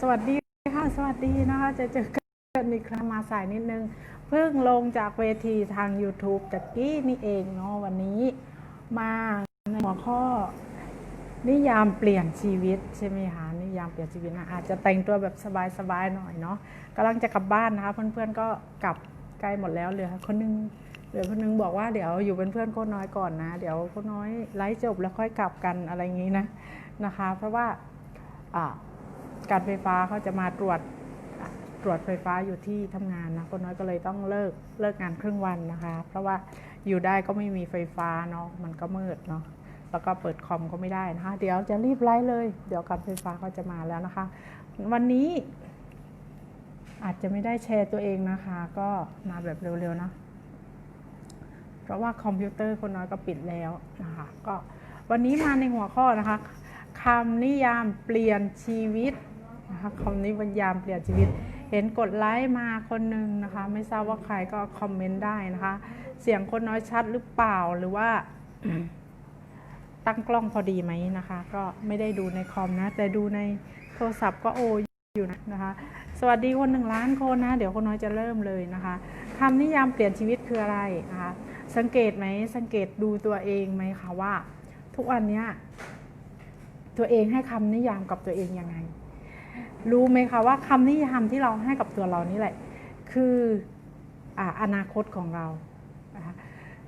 สวัสดีค่ะ สวัสดีนะคะ จะเจอกันอีกครั้งมาสายนิดนึง เพิ่งลงจากเวทีทาง YouTube ตะกี้นี่เองเนาะวันนี้มาในหัวข้อ นิยามเปลี่ยนชีวิตใช่ไหมคะนิยามเปลี่ยนชีวิตนะอาจจะแต่งตัวแบบสบายๆหน่อยเนาะกำลังจะกลับบ้านนะคะ เพื่อนๆก็กลับใกล้หมดแล้วเหลือคนนึงเหลือคนนึงบอกว่าเดี๋ยวอยู่เป็นเพื่อนโค้น้อยก่อนนะ เดี๋ยวโค้น้อยไลฟ์จบแล้วค่อยกลับกันอะไรอย่างนี้นะนะคะ เพราะว่าอ่า การไฟฟ้าเขาจะมาตรวจตรวจไฟฟ้าอยู่ที่ทำงานนะคนน้อยก็เลยต้องเลิกเลิกงานครึ่งวันนะคะ เพราะว่าอยู่ได้ก็ไม่มีไฟฟ้าเนาะมันก็มืดเนาะแล้วก็เปิดคอมก็ไม่ได้นะคะ เดี๋ยวจะรีบไลฟ์เลย เดี๋ยวการไฟฟ้าก็จะมาแล้วนะคะ วันนี้อาจจะไม่ได้แชร์ตัวเองนะคะ ก็มาแบบเร็วๆเนาะเพราะว่าคอมพิวเตอร์คนน้อยก็ปิดแล้วนะคะก็วันนี้มาในหัวข้อนะคะคำนิยามเปลี่ยนชีวิต นะคะคำนิยามเปลี่ยนชีวิต เห็นกดไลค์มาคนหนึ่งนะคะ ไม่ทราบว่าใครก็คอมเมนต์ได้นะคะ เสียงคนน้อยชัดหรือเปล่าหรือว่าตั้งกล้องพอดีไหมนะคะ ก็ไม่ได้ดูในคอมนะ แต่ดูในโทรศัพท์ก็โออยู่นะนะคะ สวัสดีคนหนึ่งล้านคนนะ เดี๋ยวคนน้อยจะเริ่มเลยนะคะคำนิยามเปลี่ยนชีวิตคืออะไรนะคะ สังเกตไหมสังเกตดูตัวเองไหมคะว่า ทุกวันนี้ตัวเองให้คำนิยามกับตัวเองยังไง รู้ไหมคะว่าคำนิยามที่เราให้กับตัวเรานี่แหละ คือออนาคตของเรา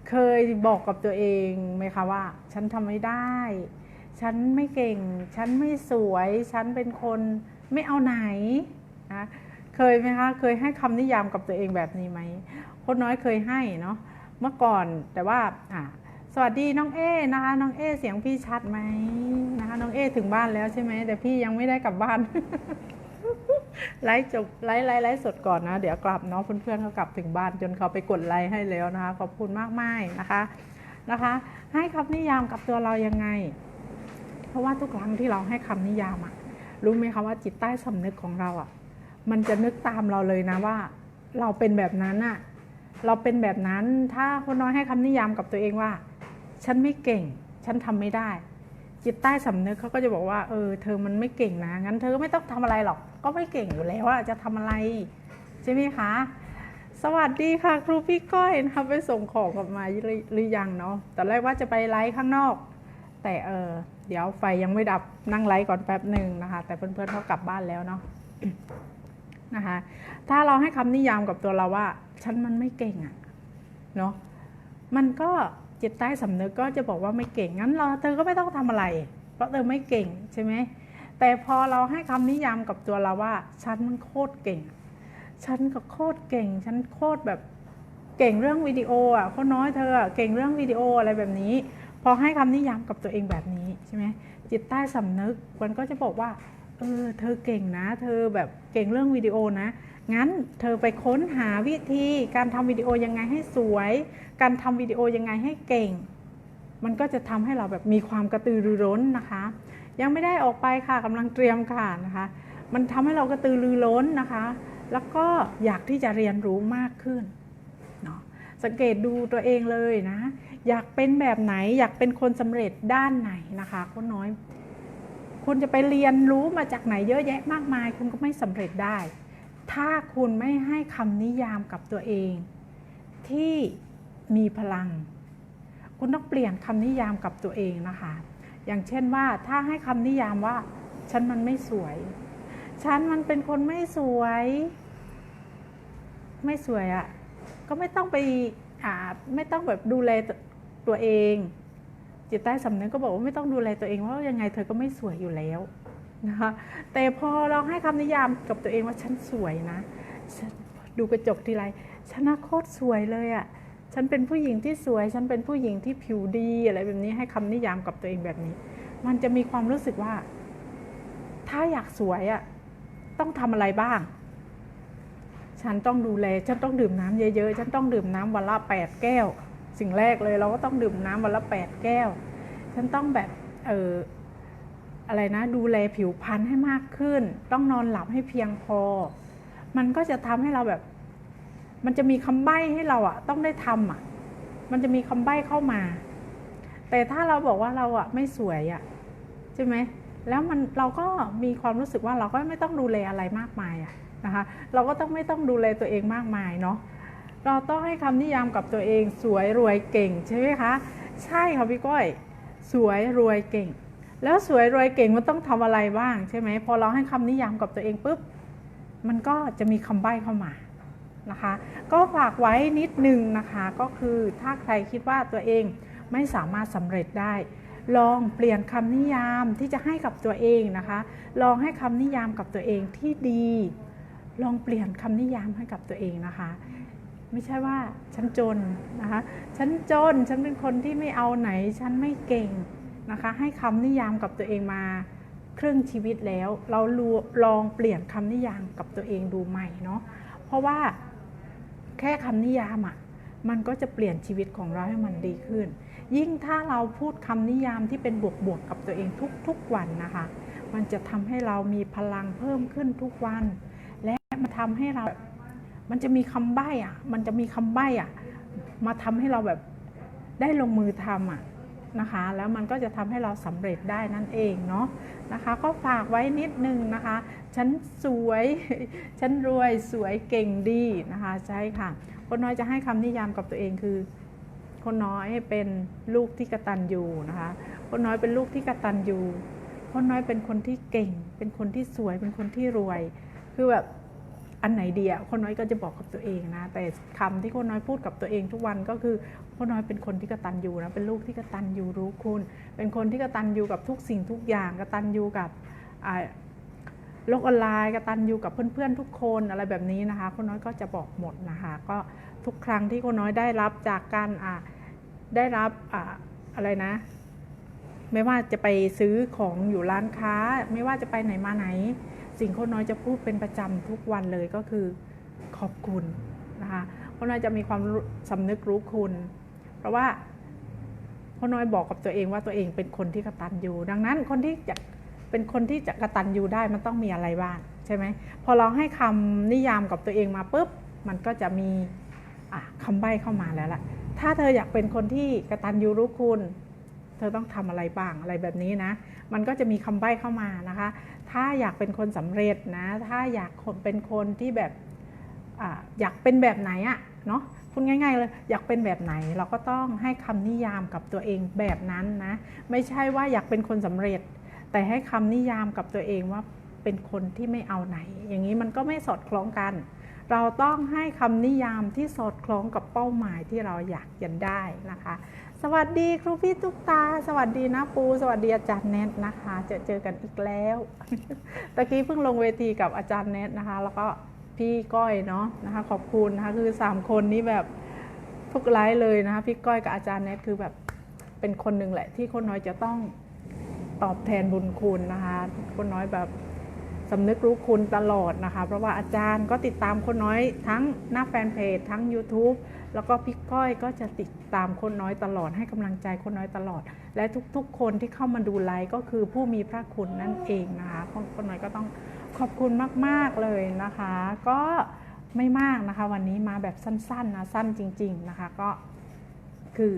เคยบอกกับตัวเองไหมคะว่า ฉันทำไม่ได้ ฉันไม่เก่ง ฉันไม่สวย ฉันเป็นคนไม่เอาไหนนะเคยไหมคะ เคยให้คำนิยามกับตัวเองแบบนี้ไหมคนน้อยเคยให้เนาะเมื่อก่อนแต่ว่าอ่า วัสดีน้องเอนะคะน้องเอเสียงพี่ชัดไหมนะคะน้องเอถึงบ้านแล้วใช่ไหมแต่พี่ยังไม่ได้กลับบ้านไลฟ์จบไลฟ์ไลฟ์ไลฟ์สดก่อนนะ เดี๋ยวกลับเนาะเพื่อนๆเขากลับถึงบ้านจนเขาไปกดไลค์ให้แล้วนะคะ ขอบคุณมากมายนะคะนะคะ ให้คำนิยามกับตัวเรายังไง เพราะว่าทุกครั้งที่เราให้คำนิยามอะรู้ไหมคะว่าจิตใต้สำนึกของเราอะมันจะนึกตามเราเลยนะว่า เราเป็นแบบนั้นอะเราเป็นแบบนั้นถ้าคนน้อยให้คำนิยามกับตัวเองว่า ฉันไม่เก่ง ฉันทำไม่ได้ จิตใต้สำนึกเขาก็จะบอกว่าเออเธอมันไม่เก่งนะงั้นเธอก็ไม่ต้องทำอะไรหรอก ก็ไม่เก่งอยู่แล้วว่าจะทำอะไรใช่ไหมคะ สวัสดีค่ะ ครูพี่ก้อยนะคะไปส่งของกลับมาหรือยังเนาะตอนแรกว่าจะไปไลฟ์ข้างนอก แต่เออเดี๋ยวไฟยังไม่ดับนั่งไลฟ์ก่อนแป๊บหนึ่งนะคะ แต่เพื่อนๆเขากลับบ้านแล้วเนาะนะคะ ถ้าเราให้คำนิยามกับตัวเราว่า ฉันมันไม่เก่งอะเนาะมันก็ จิตใต้สำนึกก็จะบอกว่าไม่เก่งงั้นเราเธอก็ไม่ต้องทำอะไร เพราะเธอไม่เก่งใช่ไหมแต่พอเราให้คำนิยามกับตัวเราว่า ฉันมันโคตรเก่ง ฉันก็โคตรเก่ง ฉันโคตรแบบเก่งเรื่องวิดีโออะเขาน้อยเธออะเก่งเรื่องวิดีโออะไรแบบนี้ พอให้คำนิยามกับตัวเองแบบนี้ใช่ไหมจิตใต้สำนึกมันก็จะบอกว่าเออเธอเก่งนะ เธอแบบเก่งเรื่องวิดีโอนะ งั้นเธอไปค้นหาวิธีการทำวิดีโอยังไงให้สวย การทำวิดีโอยังไงให้เก่ง มันก็จะทำให้เราแบบมีความกระตือรือร้นนะคะ ยังไม่ได้ออกไปค่ะกำลังเตรียมค่ะนะคะ มันทำให้เรากระตือรือร้นนะคะ แล้วก็อยากที่จะเรียนรู้มากขึ้นเนาะสังเกตดูตัวเองเลยนะ อยากเป็นแบบไหนอยากเป็นคนสำเร็จด้านไหนนะคะคนน้อย คุณจะไปเรียนรู้มาจากไหนเยอะแยะมากมาย คุณก็ไม่สำเร็จได้ ถ้าคุณไม่ให้คำนิยามกับตัวเอง ที่มีพลัง คุณต้องเปลี่ยนคำนิยามกับตัวเองนะคะ อย่างเช่นว่าถ้าให้คำนิยามว่า ฉันมันไม่สวย ฉันมันเป็นคนไม่สวย ไม่สวยอะ่ะก็ไม่ต้องไปอ่าไม่ต้องแบบดูแลตัวเอง จิตใต้สำนึกก็บอกว่าไม่ต้องดูแลตัวเองเพรายังไงเธอก็ไม่สวยอยู่แล้ว นะคะแต่พอเราให้คำนิยามกับตัวเองว่าฉันสวยนะฉันดูกระจกทีไรฉันน่าโคตรสวยเลยอะ่ะฉันเป็นผู้หญิงที่สวย ฉันเป็นผู้หญิงที่ผิวดีอะไรแบบนี้ให้คำนิยามกับตัวเองแบบนี้ มันจะมีความรู้สึกว่า ถ้าอยากสวยอะ่ะต้องทำอะไรบ้าง ฉันต้องดูแล ฉันต้องดื่มน้ำเยอะๆ ฉันต้องดื่มน้ำวันละแปดแก้ว สิ่งแรกเลยเราก็ต้องดื่มน้ำวันละแปดแก้ว ฉันต้องแบบเออ อะไรนะดูแลผิวพรรณให้มากขึ้น ต้องนอนหลับให้เพียงพอ มันก็จะทำให้เราแบบ มันจะมีคำใบ้ให้เราอะต้องได้ทำอะมันจะมีคำใบ้เข้ามา แต่ถ้าเราบอกว่าเราอะไม่สวยอะใช่ไหมแล้วมันเราก็มีความรู้สึกว่าเราก็ไม่ต้องดูแลอะไรมากมายอะนะคะ เราก็ต้องไม่ต้องดูแลตัวเองมากมายเนาะเราต้องให้คำนิยามกับตัวเองสวยรวยเก่งใช่ไหมคะ ใช่ค่ะพี่ก้อย สวยรวยเก่ง แล้วสวยรวยเก่งมันต้องทำอะไรบ้างใช่ไหมพอเราให้คำนิยามกับตัวเองปุ๊บมันก็จะมีคำใบ้เข้ามานะคะ ก็ฝากไว้นิดนึงนะคะก็คือถ้าใครคิดว่าตัวเองไม่สามารถสำเร็จได้ ลองเปลี่ยนคำนิยามที่จะให้กับตัวเองนะคะ ลองให้คำนิยามกับตัวเองที่ดี ลองเปลี่ยนคำนิยามให้กับตัวเองนะคะไม่ใช่ว่าฉันจนนะคะ ฉันจน ฉันเป็นคนที่ไม่เอาไหน ฉันไม่เก่ง นะคะ ให้คำนิยามกับตัวเองมาครึ่งชีวิตแล้ว เราลองเปลี่ยนคำนิยามกับตัวเองดูใหม่เนาะเพราะว่าแค่คำนิยามอะ่ะมันก็จะเปลี่ยนชีวิตของเราให้มันดีขึ้น ยิ่งถ้าเราพูดคำนิยามที่เป็นบวกๆกับตัวเองทุกๆวันนะคะ มันจะทำให้เรามีพลังเพิ่มขึ้นทุกวัน และมาทำให้เรา มันจะมีคำใบ้อะมันจะมีคำใบ้อะมาทำให้เราแบบได้ลงมือทำอะ นะคะ แล้วมันก็จะทำให้เราสำเร็จได้นั่นเองเนาะนะคะ ก็ฝากไว้นิดนึงนะคะ ฉันสวย ฉันรวยสวยเก่งดีนะคะใช่ค่ะ คนน้อยจะให้คำนิยามกับตัวเองคือ คนน้อยเป็นลูกที่กระตันยูนะคะ คนน้อยเป็นลูกที่กระตันยูคนน้อยเป็นคนที่เก่ง เป็นคนที่สวย เป็นคนที่รวย คือแบบอันไหนดีอะคนน้อยก็จะบอกกับตัวเองนะ แต่คำที่คนน้อยพูดกับตัวเองทุกวันก็คือ คนน้อยเป็นคนที่กระตันยูนะเป็นลูกที่กระตันยูรู้คุณ เป็นคนที่กระตันยูกับทุกสิ่งทุกอย่างกระตันยูกับโลกออนไลน์กระตันยูกับเพื่อนๆทุกคนอะไรแบบนี้นะคะคนน้อยก็จะบอกหมดนะคะก็ทุกครั้งที่คนน้อยได้รับจากการได้รับอ่าอะไรนะ ไม่ว่าจะไปซื้อของอยู่ร้านค้า ไม่ว่าจะไปไหนมาไหน สิ่งคนน้อยจะพูดเป็นประจำทุกวันเลยก็คือขอบคุณนะคะคนน้อยจะมีความสำนึกรู้คุณ เพราะว่าคนน้อยบอกกับตัวเองว่าตัวเองเป็นคนที่กระตันยูดังนั้นคนที่จะเป็นคนที่จะกระตันยูได้มันต้องมีอะไรบ้างใช่ไหมพอเราให้คำนิยามกับตัวเองมาปุ๊บมันก็จะมีคำใบ้เข้ามาแล้วล่ะถ้าเธออยากเป็นคนที่กระตันยูรู้คุณ เธอต้องทำอะไรบ้างอะไรแบบนี้นะ มันก็จะมีคำใบ้เข้ามานะคะ ถ้าอยากเป็นคนสำเร็จนะ ถ้าอยากเป็นคนที่แบบออยากเป็นแบบไหนอะเนาะ พูดง่ายๆเลยอยากเป็นแบบไหนเราก็ต้องให้คำนิยามกับตัวเองแบบนั้นนะ ไม่ใช่ว่าอยากเป็นคนสำเร็จ แต่ให้คำนิยามกับตัวเองว่าเป็นคนที่ไม่เอาไหน อย่างนี้มันก็ไม่สอดคล้องกัน เราต้องให้คำนิยามที่สอดคล้องกับเป้าหมายที่เราอยากยันได้นะคะ สวัสดีครูพี่ตุ๊กตา สวัสดีนะปู สวัสดีอาจารย์เนทนะคะจอเจอกันอีกแล้ว ตะกี้เพิ่งลงเวทีกับอาจารย์เนทนะคะ แล้วก็ พี่ก้อยเนาะนะคะขอบคุณนะคะคือสามคนนี้แบบทุกไลฟ์เลยนะคะพี่ก้อยกับอาจารย์เนทคือแบบเป็นคนหนึ่งแหละ ที่คนน้อยจะต้องตอบแทนบุญคุณนะคะคนน้อยแบบสำนึกรู้คุณตลอดนะคะ เพราะว่าอาจารย์ก็ติดตามคนน้อยทั้งหน้าแฟนเพจทั้ง YouTube แล้วก็พี่ก้อยก็จะติดตามคนน้อยตลอดให้กำลังใจคนน้อยตลอด และทุกๆ คนที่เข้ามาดูไลฟ์ก็คือผู้มีพระคุณนั่นเองนะคะคนน้อยก็ต้อง ขอบคุณมาก ๆ เลยนะคะ ก็ไม่มากนะคะ วันนี้มาแบบสั้นๆนะสั้นจริง ๆนะคะก็คือ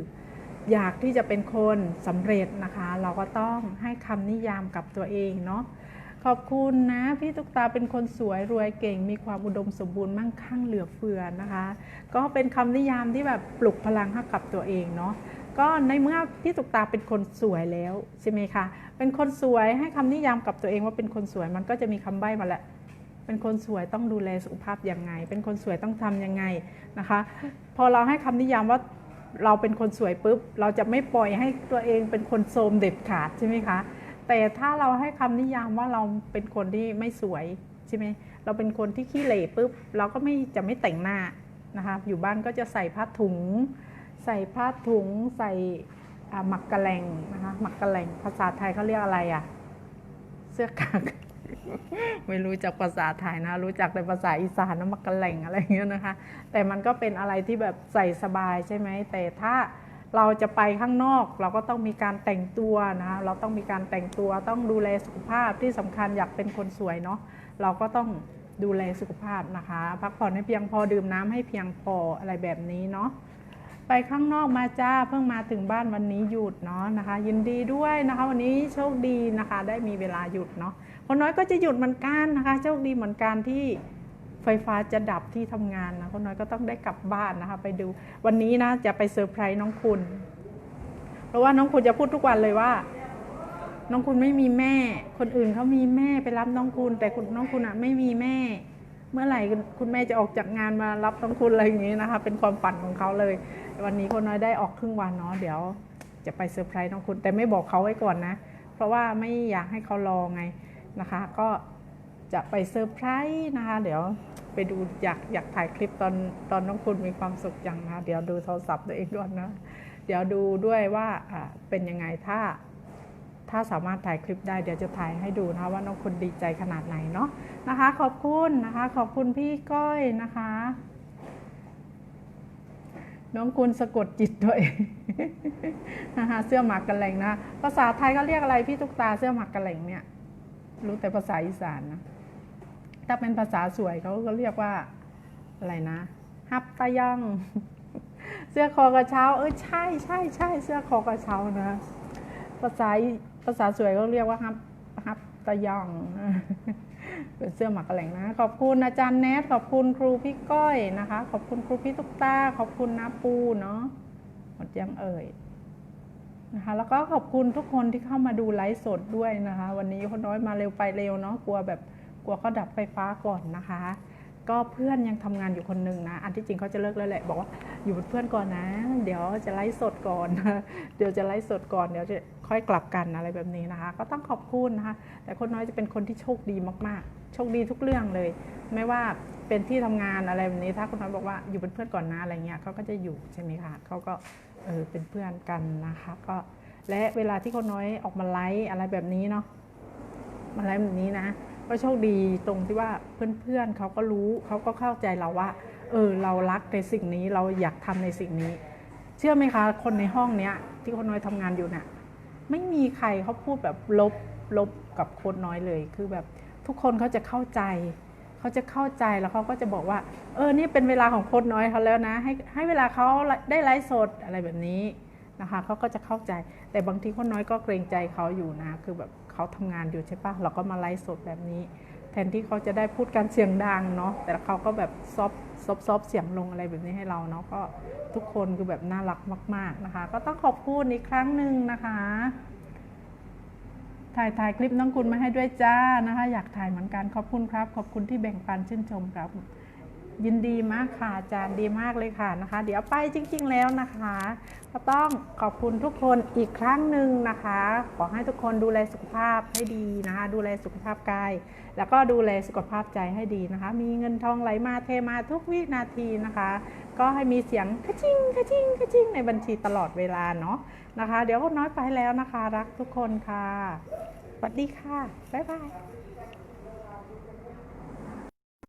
อยากที่จะเป็นคนสำเร็จนะคะ เราก็ต้องให้คำนิยามกับตัวเองเนาะขอบคุณนะพี่ตุ๊กตาเป็นคนสวยรวยเก่ง มีความอุดมสมบูรณ์มั่งคั่งเหลือเฟือนะคะ ก็เป็นคำนิยามที่แบบปลุกพลังให้กับตัวเองเนาะ ก็ในเมื่อพี่ตุกตาเป็นคนสวยแล้วใช่ไหมคะ เป็นคนสวยให้คำนิยามกับตัวเองว่าเป็นคนสวยมันก็จะมีคำใบ้มาแหละ เป็นคนสวยต้องดูแลสุขภาพยังไง เป็นคนสวยต้องทํำยังไงนะคะ พอเราให้คำนิยามว่าเราเป็นคนสวยปุ๊บ เราจะไม่ปล่อยให้ตัวเองเป็นคนโทมเด็ดขาดใช่ไหมคะ แต่ถ้าเราให้คำนิยามว่าเราเป็นคนที่ไม่สวยใช่ไหมเราเป็นคนที่ขี้เหร่ปุ๊บ เราก็ไม่จะไม่แต่งหน้านะคะ อยู่บ้านก็จะใส่ผ้าถุง ใส่ผ้าถุงใส่หมักกระแลงนะคะหมักกระแลงภาษาไทยเขาเรียกอะไรอะ่ะ เสื้อกากไม่รู้จักภาษาไทยนะ รู้จักแต่ภาษาอีสานนะมักกะแลงอะไรเงี้ยนะคะ แต่มันก็เป็นอะไรที่แบบใส่สบายใช่ไหม แต่ถ้าเราจะไปข้างนอก เราก็ต้องมีการแต่งตัวนะเราต้องมีการแต่งตัวต้องดูแลสุขภาพที่สำคัญอยากเป็นคนสวยเนาะเราก็ต้องดูแลสุขภาพนะคะ พักผ่อนให้เพียงพอดื่มน้ำให้เพียงพออะไรแบบนี้เนาะ ไปข้างนอกมาจ้าเพิ่งมาถึงบ้านวันนี้หยุดเนาะนะคะ ยินดีด้วยนะคะ วันนี้โชคดีนะคะ ได้มีเวลาหยุดเนาะคนน้อยก็จะหยุดเหมือนกันนะคะ โชคดีเหมือนกันที่ไฟฟ้าจะดับที่ทำงานนะคนน้อยก็ต้องได้กลับบ้านนะคะ ไปดูวันนี้นะจะไปเซอร์ไพรส์น้องคุณ เพราะว่าน้องคุณจะพูดทุกวันเลยว่า น้องคุณไม่มีแม่ คนอื่นเขามีแม่ไปรับน้องคุณ แต่คุณน้องคุณอะไม่มีแม่ เมื่อไหร่คุณแม่จะออกจากงานมารับน้องคุณอะไรอย่างนี้นะคะ เป็นความฝันของเขาเลย วันนี้คนน้อยได้ออกครึ่งวันเนาะเดี๋ยวจะไปเซอร์ไพรส์น้องคุณ แต่ไม่บอกเขาไว้ก่อนนะ เพราะว่าไม่อยากให้เขารอไงนะคะ ก็จะไปเซอร์ไพรส์นะคะ เดี๋ยวไปดูอยากอยากถ่ายคลิปตอนตอนน้องคุณมีความสุขจังนะะเดี๋ยวดูโทรศัพท์ตัวเองก่อนนะ เดี๋ยวดูด้วยว่าเป็นยังไงถ้า ถ้าสามารถถ่ายคลิปได้เดี๋ยวจะถ่ายให้ดูนะคะว่าน้องคุณดีใจขนาดไหนเนาะนะคะ ขอบคุณนะคะ ขอบคุณพี่ก้อยนะคะ น้องคุณสะกดจิตตัวเองนะคะเสื้อหมักกระแหลงนะภาษาไทยก็เรียกอะไรพี่ตุ๊กตาเสื้อหมักกระแหลงเนี่ย รู้แต่ภาษาอีสานนะถ้าเป็นภาษาสวยเขาก็เรียกว่าอะไรนะฮับตะย่องเสื้อคอกระเช้า เออใช่ใช่ใช่เสื้อคอกระเช้านะภาษาาษาสวยก็เรียกว่าฮับฮับตะยอง เป็นเสื้อหมักกระแหลงนะ ขอบคุณอาจารย์แนทขอบคุณครูพี่ก้อยนะคะ ขอบคุณครูพี่ตุ๊กตา ขอบคุณน้าปูเนาะหมดยังเอ่ยนะคะแล้วก็ขอบคุณทุกคนที่เข้ามาดูไลฟ์สดด้วยนะคะ วันนี้คนน้อยมาเร็วไปเร็วเนาะกลัวแบบกลัวเขาดับไฟฟ้าก่อนนะคะ ก็เพื่อนยังทำงานอยู่คนหนึ่งนะ อันที่จริงเขาจะเลิกแล้วแหละ บอกว่าอยู่เป็นเพื่อนก่อนนะ เดี๋ยวจะไลฟ์สดก่อน เดี๋ยวจะไลฟ์สดก่อน เดี๋ยวจะค่อยกลับกันอะไรแบบนี้นะคะ ก็ต้องขอบคุณนะคะ แต่คนน้อยจะเป็นคนที่โชคดีมากๆ โชคดีทุกเรื่องเลย ไม่ว่าเป็นที่ทำงานอะไรแบบนี้ ถ้าคนน้อยบอกว่าอยู่เป็นเพื่อนก่อนนะอะไรเงี้ยเขาก็จะอยู่ใช่ไหมคะเขาก็เออเป็นเพื่อนกันนะคะ ก็และเวลาที่คนน้อยออกมาไลฟ์อะไรแบบนี้เนาะ มาไลฟ์แบบนี้นะ ก็โชคดีตรงที่ว่าเพื่อนๆเขาก็รู้เขาก็เข้าใจเราว่า เออเรารักในสิ่งนี้เราอยากทำในสิ่งนี้ เชื่อไหมคะ คนในห้องเนี้ย ที่คนน้อยทำงานอยู่เนี่ยไม่มีใครเขาพูดแบบลบลบกับคนน้อยเลย คือแบบทุกคนเขาจะเข้าใจเขาจะเข้าใจแล้วเขาก็จะบอกว่า เออนี่เป็นเวลาของคนน้อยเขาแล้วนะ ให้ให้เวลาเขาได้ไลฟ์สดอะไรแบบนี้นะคะเขาก็จะเข้าใจ แต่บางทีคนน้อยก็เกรงใจเขาอยู่นะ คือแบบ เขาทำงานอยู่ใช่ปะเราก็มาไลฟ์สดแบบนี้ แทนที่เขาจะได้พูดกันเสียงดังเนาะแต่เขาก็แบบซอฟซอฟซอฟเสียงลงอะไรแบบนี้ให้เราเนาะก็ทุกคนคือแบบน่ารักมาก ๆนะคะ ก็ต้องขอบคุณอีกครั้งหนึ่งนะคะถ่ายถ่ายคลิปน้องคุณมาให้ด้วยจ้านะคะ อยากถ่ายเหมือนกันขอบคุณครับ ขอบคุณที่แบ่งปันชื่นชมครับ ยินดีมากค่ะอาจารย์ดีมากเลยค่ะนะคะ เดี๋ยวไปจริง ๆ แล้วนะคะ ก็ต้องขอบคุณทุกคนอีกครั้งหนึ่งนะคะ ขอให้ทุกคนดูแลสุขภาพให้ดีนะคะ ดูแลสุขภาพกาย แล้วก็ดูแลสุขภาพใจให้ดีนะคะ มีเงินทองไหลมาเทมาทุกวินาทีนะคะ ก็ให้มีเสียงกระชิงกระชิงกระชิงในบัญชีตลอดเวลาเนาะนะคะ เดี๋ยวน้อยไปแล้วนะคะ รักทุกคนค่ะสวัสดีค่ะบ๊ายบาย